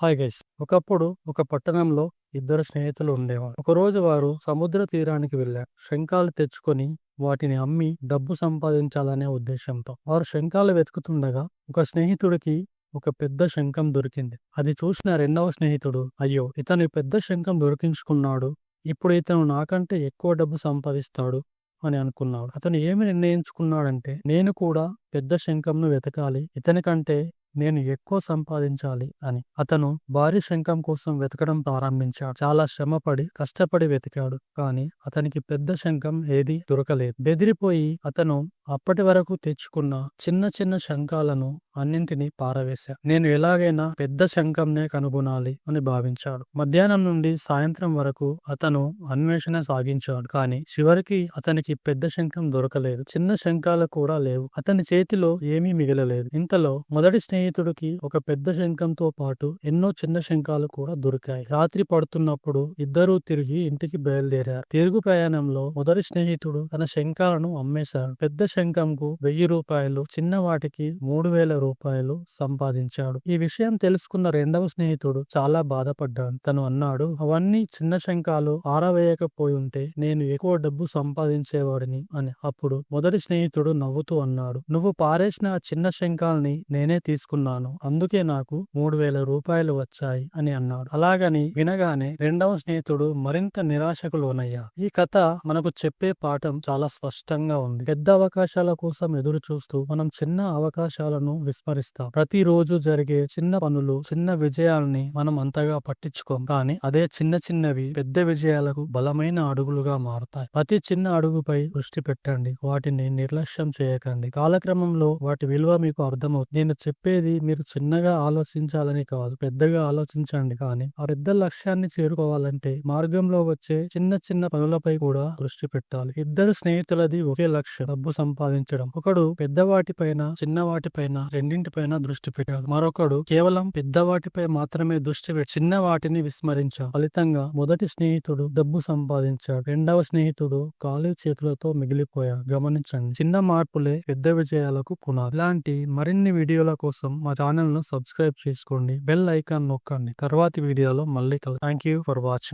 Hi guys ఒకప్పుడు ఒక పట్టణంలో ఇద్దరు స్నేహితులు ఉండేవారు. ఒకరోజు వారు సముద్ర తీరానికి వెళ్ళారు. శంఖాలు తెచ్చుకొని వాటిని అమ్మి డబ్బు సంపాదించాలనే ఉద్దేశంతో వారు శంఖాలు వెతుకుతుండగా ఒక స్నేహితుడికి ఒక పెద్ద శంఖం దొరికింది. అది చూసిన రెండవ స్నేహితుడు అయ్యో ఇతను పెద్ద శంఖం దొరికించుకున్నాడు. ఇప్పుడు ఇతను నాకంటే ఎక్కువ డబ్బు సంపాదిస్తాడు అని అనుకున్నాడు. అతను ఏమి నిర్ణయించుకున్నాడంటే నేను కూడా పెద్ద శంఖంను వెతకాలి. ఇతని కంటే నేను ఎక్కువ సంపాదించాలి అని. అతను భారీ శంఖం కోసం వెతకడం ప్రారంభించాడు. చాలా శ్రమపడి కష్టపడి వెతికాడు. కానీ అతనికి పెద్ద శంఖం ఏది దొరకలేదు. బెదిరిపోయి అతను అప్పటి వరకు తెచ్చుకున్న చిన్న చిన్న శంఖాలను అన్నింటినీ పారవేశాడు నేను ఎలాగైనా పెద్ద శంఖంనే కనుగొనాలి అని భావించాడు. మధ్యాహ్నం నుండి సాయంత్రం వరకు అతను అన్వేషణ సాగించాడు. కానీ చివరికి అతనికి పెద్ద శంఖం దొరకలేదు. చిన్న శంఖాలు కూడా లేవు. అతని చేతిలో ఏమీ మిగలలేదు. ఇంతలో మొదటి స్నేహితుడికి ఒక పెద్ద శంఖంతో పాటు ఎన్నో చిన్న శంఖాలు కూడా దొరికాయి. రాత్రి పడుతున్నప్పుడు ఇద్దరూ తిరిగి ఇంటికి బయలుదేరారు. తిరుగు ప్రయాణంలో మొదటి స్నేహితుడు తన శంఖాలను అమ్మేశాడు. పెద్ద శంఖంకు వెయ్యి రూపాయలు చిన్న వాటికి మూడు వేల రూపాయలు సంపాదించాడు. ఈ విషయం తెలుసుకున్న రెండవ స్నేహితుడు చాలా బాధపడ్డాడు. తను అన్నాడు అవన్నీ చిన్న శంఖాలు ఆరవేయకపోయి ఉంటే నేను ఎక్కువ డబ్బు సంపాదించేవాడిని అని. అప్పుడు మొదటి స్నేహితుడు నవ్వుతూ అన్నాడు నువ్వు పారేసిన ఆ చిన్న శంఖాల్ని నేనే తీసుకున్నాను. అందుకే నాకు మూడు వేల రూపాయలు వచ్చాయి అని అన్నాడు. అలాగని వినగానే రెండవ స్నేహితుడు మరింత నిరాశకు లోనయ్యా ఈ కథ మనకు చెప్పే పాఠం చాలా స్పష్టంగా ఉంది. పెద్ద అవకాశాల కోసం ఎదురు చూస్తూ మనం చిన్న అవకాశాలను విస్మరిస్తాం. ప్రతిరోజు జరిగే చిన్న పనులు చిన్న విజయాల్ని మనం అంతగా పట్టించుకోం. కానీ అదే చిన్న చిన్నవి పెద్ద విజయాలకు బలమైన అడుగులుగా మారుతాయి. ప్రతి చిన్న అడుగుపై దృష్టి పెట్టండి. వాటిని నిర్లక్ష్యం చేయకండి. కాలక్రమంలో వాటి విలువ మీకు అర్థమవుతుంది. నేను చెప్పే చెప్పేది మీరు చిన్నగా ఆలోచించాలని కాదు పెద్దగా ఆలోచించండి. కానీ ఆ పెద్ద లక్ష్యాన్ని చేరుకోవాలంటే మార్గంలో వచ్చే చిన్న చిన్న పనులపై కూడా దృష్టి పెట్టాలి. ఇద్దరు స్నేహితులది ఒకే లక్ష్యం డబ్బు సంపాదించడం. ఒకడు పెద్దవాటిపైన చిన్న వాటిపైన రెండింటిపైన దృష్టి పెట్టాడు. మరొకడు కేవలం పెద్దవాటిపై మాత్రమే దృష్టి పెట్టి చిన్న వాటిని విస్మరించాడు. ఫలితంగా మొదటి స్నేహితుడు డబ్బు సంపాదించాడు. రెండవ స్నేహితుడు ఖాళీ చేతులతో మిగిలిపోయాడు. గమనించండి చిన్న మార్పులే పెద్ద విజయాలకు పునాది. ఇలాంటి మరిన్ని వీడియోల కోసం మా ఛానల్ను సబ్స్క్రైబ్ చేసుకోండి. బెల్ ఐకాన్ నొక్కండి. తర్వాతి వీడియోలో మళ్ళీ కలు థ్యాంక్ యూ ఫర్ వాచింగ్.